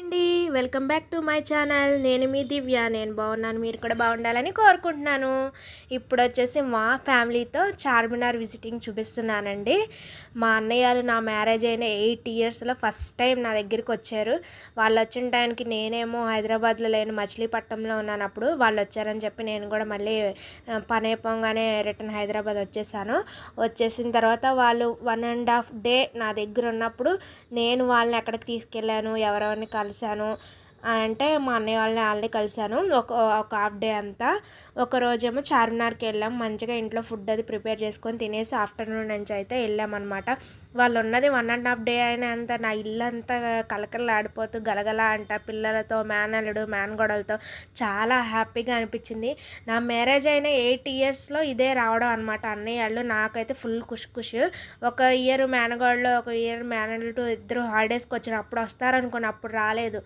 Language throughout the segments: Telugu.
అండి. Welcome back to my channel. నేను మీ దివ్య. నేను బాగున్నాను. మీరు కూడా బాగుండాలని కోరుకుంటున్నాను. ఇప్పుడు వచ్చేసి మా ఫ్యామిలీతో చార్మినార్ విజిటింగ్ చూపిస్తున్నానండి. మా అన్నయ్యలు నా మ్యారేజ్ అయిన ఎయిట్ ఇయర్స్లో ఫస్ట్ టైం నా దగ్గరికి వచ్చారు. వాళ్ళు వచ్చిన టైంకి నేనేమో హైదరాబాద్లో లేని మచిలీపట్నంలో ఉన్నాను. అప్పుడు వాళ్ళు వచ్చారని చెప్పి నేను కూడా మళ్ళీ ఆ, పని అయిపోగానే రిటర్న్ హైదరాబాద్ వచ్చేసాను. వచ్చేసిన తర్వాత వాళ్ళు వన్ అండ్ హాఫ్ డే నా దగ్గర ఉన్నప్పుడు నేను వాళ్ళని ఎక్కడికి తీసుకెళ్ళాను. ఎవరెవరిని కలిశాను. అంటే మా అన్నయ్య వాళ్ళని వాళ్ళని కలిశాను. ఒక ఒక హాఫ్ డే అంతా. ఒక రోజేమో చార్మినార్కి వెళ్ళాం. మంచిగా ఇంట్లో ఫుడ్ అది ప్రిపేర్ చేసుకొని తినేసి ఆఫ్టర్నూన్ నుంచి అయితే వెళ్ళామన్నమాట. వాళ్ళు ఉన్నది వన్ అండ్ హాఫ్ డే అయినంత నా ఇల్లు అంతా కలకలాడిపోతూ గలగల అంట. పిల్లలతో మేనల్లుడు మేనగొడలతో చాలా హ్యాపీగా అనిపించింది. నా మ్యారేజ్ అయిన ఎయిట్ ఇయర్స్లో ఇదే రావడం అనమాట అన్నయ్య వాళ్ళు నాకైతే ఫుల్ ఖుషి ఖుషి. ఒక ఇయర్ మేనగోడలు ఒక ఇయర్ మేనల్లుడు ఇద్దరు హాలిడేస్కి వచ్చిన అప్పుడు వస్తారనుకుని అప్పుడు రాలేదు.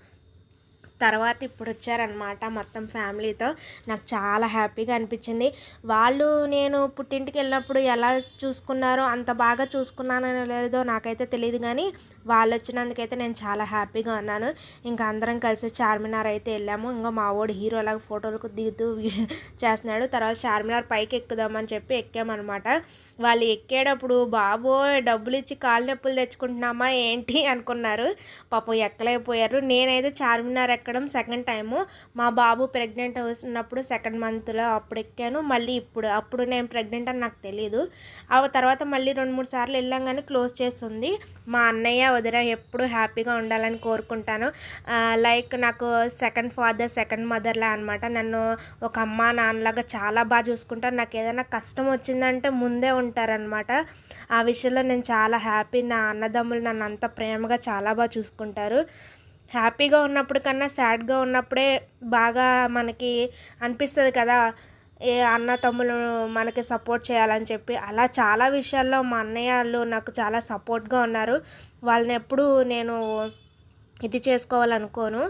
తర్వాత ఇప్పుడు వచ్చారనమాట మొత్తం ఫ్యామిలీతో. నాకు చాలా హ్యాపీగా అనిపించింది. వాళ్ళు నేను పుట్టింటికి వెళ్ళినప్పుడు ఎలా చూసుకున్నారో అంత బాగా చూసుకున్నానో లేదో నాకైతే తెలియదు కానీ వాళ్ళు వచ్చినందుకైతే నేను చాలా హ్యాపీగా ఉన్నాను. ఇంకా అందరం కలిసి చార్మినార్ అయితే వెళ్ళాము. ఇంకా మా వాడు హీరోలాగా ఫోటోలకు దిగుతూ చేస్తున్నాడు. తర్వాత చార్మినార్ పైకి ఎక్కుదామని చెప్పి ఎక్కామన్నమాట. వాళ్ళు ఎక్కేటప్పుడు బాబో డబ్బులు ఇచ్చి కాలు నొప్పులు తెచ్చుకుంటున్నామా ఏంటి? అనుకున్నారు. పాపం ఎక్కలేకపోయారు. నేనైతే చార్మినార్ ఎక్కడం సెకండ్ టైము మా బాబు ప్రెగ్నెంట్ ఉన్నప్పుడు సెకండ్ మంత్లో అప్పుడు ఎక్కాను మళ్ళీ ఇప్పుడు అప్పుడు నేను ప్రెగ్నెంట్ అని నాకు తెలియదు ఆ తర్వాత మళ్ళీ రెండు మూడు సార్లు వెళ్ళాం కానీ క్లోజ్ చేస్తుంది. మా అన్నయ్య వదిన ఎప్పుడు హ్యాపీగా ఉండాలని కోరుకుంటాను. లైక్ నాకు సెకండ్ ఫాదర్ సెకండ్ మదర్లా అనమాట నన్ను ఒక అమ్మ నాన్నలాగా చాలా బాగా చూసుకుంటారు. నాకు ఏదైనా కష్టం వచ్చిందంటే ముందే ఉంటారనమాట ఆ విషయంలో నేను చాలా హ్యాపీ నా అన్నదమ్ములు నన్ను అంత ప్రేమగా చాలా బాగా చూసుకుంటారు. హ్యాపీగా ఉన్నప్పుడు కన్నా సాడ్గా ఉన్నప్పుడే బాగా మనకి అనిపిస్తుంది కదా ఏ అన్న తమ్ములు మనకి సపోర్ట్ చేయాలని చెప్పి. అలా చాలా విషయాల్లో మా అన్నయ్య వాళ్ళు నాకు చాలా సపోర్ట్గా ఉన్నారు. వాళ్ళని ఎప్పుడు నేను ఇది చేసుకోవాలనుకోను.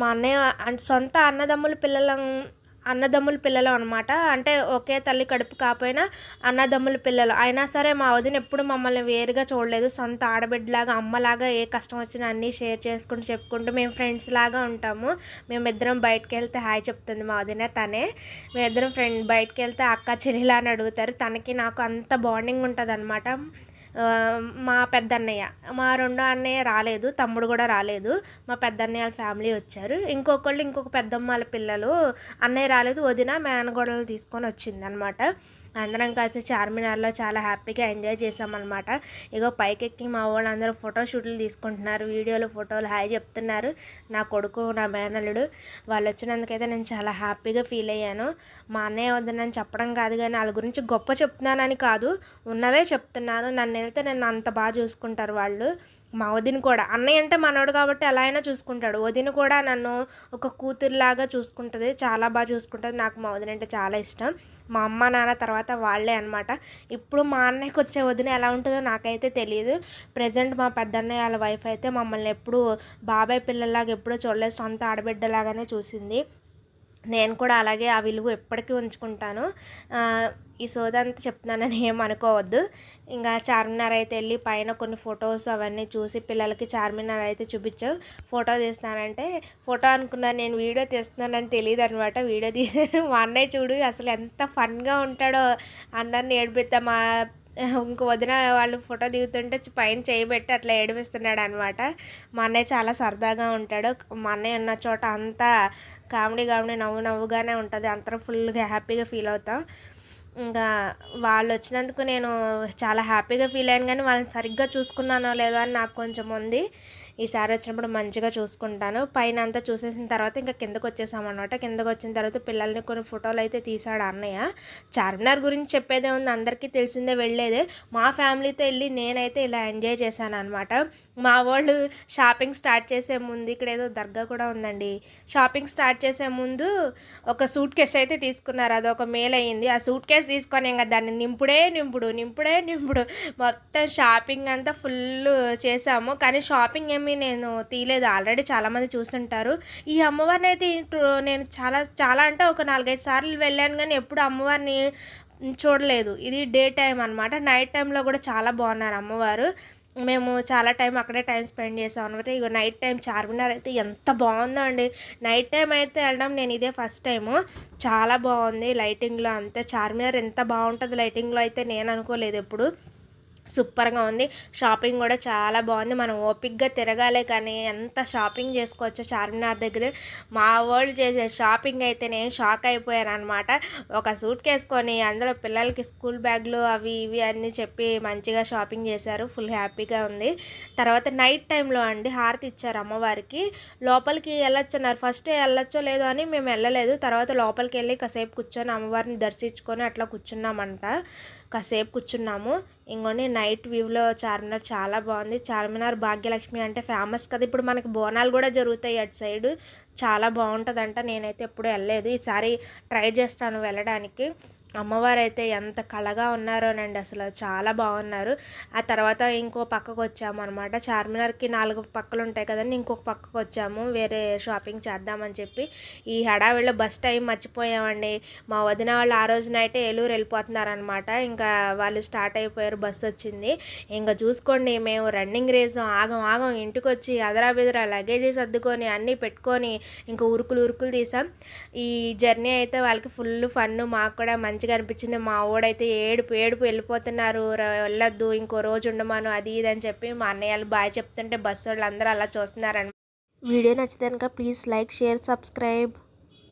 మా అన్నయ్య సొంత అన్నదమ్ముల పిల్లలం అన్నదమ్ముల పిల్లలు అనమాట అంటే ఒకే తల్లి కడుపు కాకపోయినా అన్నదమ్ముల పిల్లలు. అయినా సరే మా వదిన ఎప్పుడు మమ్మల్ని వేరుగా చూడలేదు. సొంత ఆడబిడ్డలాగా అమ్మలాగా ఏ కష్టం వచ్చినా అన్నీ షేర్ చేసుకుంటూ చెప్పుకుంటూ మేము ఫ్రెండ్స్ లాగా ఉంటాము. మేమిద్దరం బయటకు వెళ్తే హాయ్ చెప్తుంది మా వదిన తనే. మేమిద్దరం ఫ్రెండ్ బయటకు వెళ్తే అక్క చెల్లిలా అని అడుగుతారు. తనకి నాకు అంత బాండింగ్ ఉంటుంది మా పెద్దన్నయ్య. మా రెండో అన్నయ్య రాలేదు తమ్ముడు కూడా రాలేదు. మా పెద్దన్నయ్య వాళ్ళ ఫ్యామిలీ వచ్చారు. ఇంకొకళ్ళు ఇంకొక పెద్దమ్మ వాళ్ళ పిల్లలు. అన్నయ్య రాలేదు వదిన మేనగోడలు తీసుకొని వచ్చింది అనమాట అందరం కలిసి చార్మినార్లో చాలా హ్యాపీగా ఎంజాయ్ చేసామన్నమాట ఇగో పైకెక్కి మా వాళ్ళందరూ ఫోటో షూట్లు తీసుకుంటున్నారు వీడియోలు ఫోటోలు హాయ్ చెప్తున్నారు. నా కొడుకు నా మేనల్లుడు వాళ్ళు వచ్చినందుకైతే నేను చాలా హ్యాపీగా ఫీల్ అయ్యాను. మా అన్నయ్య వద్దని చెప్పడం కాదు కానీ వాళ్ళ గురించి గొప్ప చెప్తున్నానని కాదు ఉన్నదే చెప్తున్నాను. నన్ను వెళ్తే నన్ను అంత బాగా చూసుకుంటారు వాళ్ళు. మా వదిన కూడా. అన్నయ్య అంటే మనోడు కాబట్టి ఎలా అయినా చూసుకుంటాడు. వదిన కూడా నన్ను ఒక కూతురులాగా చూసుకుంటుంది చాలా బాగా చూసుకుంటుంది. నాకు మా వదిన అంటే చాలా ఇష్టం. మా అమ్మ నాన్న తర్వాత వాళ్ళే అనమాట ఇప్పుడు మా అన్నయ్యకి వచ్చే వదిన ఎలా ఉంటుందో నాకైతే తెలియదు ప్రజెంట్ మా పెద్దన్నయ్య వాళ్ళ వైఫ్ అయితే మమ్మల్ని ఎప్పుడూ బాబాయ్ పిల్లలాగా ఎప్పుడూ చూడలేదు. సొంత ఆడబిడ్డలాగానే చూసింది. నేను కూడా అలాగే ఆ విలువ ఎప్పటికీ ఉంచుకుంటాను. ఈ సోదంతా చెప్తున్నానని ఏం అనుకోవద్దు. ఇంకా చార్మినార్ అయితే వెళ్ళి పైన కొన్ని ఫొటోస్ అవన్నీ చూసి పిల్లలకి చార్మినార్ అయితే చూపించావు ఫోటో తీస్తానంటే ఫోటో అనుకున్నాను నేను వీడియో తీస్తున్నానని తెలియదు అనమాట వీడియో తీసాను. మా అన్నయ్య చూడు అసలు ఎంత ఫన్గా ఉంటాడో. అందరిని ఏడిపిద్దాం మా ఇంకో వదిన వాళ్ళు ఫోటో దిగుతుంటే పైన చేయబెట్టి అట్లా ఏడిపిస్తున్నాడు అనమాట మా అన్నయ్య చాలా సరదాగా ఉంటాడు. మా అన్నయ్య ఉన్న చోట అంతా కామెడీ కామెడీ నవ్వు నవ్వుగానే ఉంటుంది. అందరం ఫుల్గా హ్యాపీగా ఫీల్ అవుతాం. ఇంకా వాళ్ళు వచ్చినందుకు నేను చాలా హ్యాపీగా ఫీల్ అయ్యాను. కానీ వాళ్ళని సరిగ్గా చూసుకున్నానో లేదో అని నాకు కొంచెం ఉంది. ఈసారి వచ్చినప్పుడు మంచిగా చూసుకుంటాను. పైన అంతా చూసేసిన తర్వాత ఇంకా కిందకు వచ్చేసామన్నమాట కిందకు వచ్చిన తర్వాత పిల్లల్ని కొన్ని ఫోటోలు అయితే తీసాడు అన్నయ్య. చార్మినార్ గురించి చెప్పేదే ఉంది. అందరికీ తెలిసిందే వెళ్ళేదే. మా ఫ్యామిలీతో వెళ్ళి నేనైతే ఇలా ఎంజాయ్ చేశాను అనమాట మా వాళ్ళు షాపింగ్ స్టార్ట్ చేసే ముందు ఇక్కడ ఏదో దర్గా కూడా ఉందండి. షాపింగ్ స్టార్ట్ చేసే ముందు ఒక సూట్ కేస్ అయితే తీసుకున్నారు. అది ఒక మేల్ అయ్యింది. ఆ సూట్ కేస్ తీసుకొని ఇంకా దాన్ని నింపుడే నింపుడు నింపుడే నింపుడు. మొత్తం షాపింగ్ అంతా ఫుల్ చేసాము. కానీ షాపింగ్ ఏమీ నేను తీయలేదు. ఆల్రెడీ చాలామంది చూస్తుంటారు ఈ అమ్మవారిని అయితే నేను చాలా చాలా అంటే ఒక నాలుగైదు సార్లు వెళ్ళాను కానీ ఎప్పుడు అమ్మవారిని చూడలేదు. ఇది డే టైం అనమాట నైట్ టైంలో కూడా చాలా బాగున్నారు అమ్మవారు. మేము చాలా టైం అక్కడే టైం స్పెండ్ చేసాం అనమాట ఇక నైట్ టైం చార్మినార్ అయితే ఎంత బాగుందో అండి నైట్ టైం అయితే వెళ్ళడం నేను ఇదే ఫస్ట్ టైము. చాలా బాగుంది లైటింగ్లో అంతే. చార్మినార్ ఎంత బాగుంటుంది లైటింగ్లో అయితే నేను అనుకోలేదు ఎప్పుడు. సూపర్గా ఉంది. షాపింగ్ కూడా చాలా బాగుంది. మనం ఓపిక్గా తిరగాలే కానీ ఎంత షాపింగ్ చేసుకోవచ్చో చార్మినార్ దగ్గర. మా వాళ్ళు చేసే షాపింగ్ అయితే నేను షాక్ అయిపోయాను అనమాట ఒక సూట్ కేసుకొని అందులో పిల్లలకి స్కూల్ బ్యాగ్లు అవి ఇవి అన్నీ చెప్పి మంచిగా షాపింగ్ చేశారు. ఫుల్ హ్యాపీగా ఉంది. తర్వాత నైట్ టైంలో అండి హారతి ఇచ్చారు అమ్మవారికి. లోపలికి వెళ్ళొచ్చన్నారు. ఫస్ట్ వెళ్ళొచ్చో లేదో అని మేము వెళ్ళలేదు. తర్వాత లోపలికి వెళ్ళి కాసేపు కూర్చొని అమ్మవారిని దర్శించుకొని అట్లా కూర్చున్నామంట. కాసేపు కూర్చున్నాము. ఇంకోని నైట్ వ్యూలో చార్మినార్ చాలా బాగుంది. చార్మినార్ భాగ్యలక్ష్మి అంటే ఫేమస్ కదా. ఇప్పుడు మనకి బోనాలు కూడా జరుగుతాయి అటు సైడు చాలా బాగుంటుందంట. నేనైతే ఎప్పుడు వెళ్ళలేదు. ఈసారి ట్రై చేస్తాను వెళ్ళడానికి. అమ్మవారు అయితే ఎంత కళగా ఉన్నారోనండి. అసలు చాలా బాగున్నారు. ఆ తర్వాత ఇంకో పక్కకు వచ్చాము అనమాట చార్మినార్కి నాలుగు పక్కలు ఉంటాయి కదండి. ఇంకొక పక్కకు వచ్చాము వేరే షాపింగ్ చేద్దామని చెప్పి ఈ హడావిడిలో బస్ టైం మర్చిపోయామండి. మా వదిన వాళ్ళు ఆ రోజు నైటే ఏలూరు వెళ్ళిపోతున్నారనమాట ఇంకా వాళ్ళు స్టార్ట్ అయిపోయారు. బస్సు వచ్చింది. ఇంకా చూసుకోండి మేము రన్నింగ్ రేస్ ఆగం ఆగం ఇంటికి వచ్చి అదరా బెదరా లగేజీ సర్దుకొని అన్నీ పెట్టుకొని ఇంకా ఉరుకులు ఉరుకులు తీసాం. ఈ జర్నీ అయితే వాళ్ళకి ఫుల్ ఫన్ మాకు కూడా మంచి మంచిగా అనిపించింది. మా ఓడైతే ఏడుపు ఏడుపు వెళ్ళిపోతున్నారు. వెళ్ళొద్దు ఇంకో రోజు ఉండమాను అది ఇది అని చెప్పి మా అన్నయ్యలు బాయ్ చెప్తుంటే బస్సు వాళ్ళు అందరూ అలా చూస్తున్నారని. వీడియో నచ్చితే కనుక ప్లీజ్ లైక్ షేర్ సబ్స్క్రైబ్.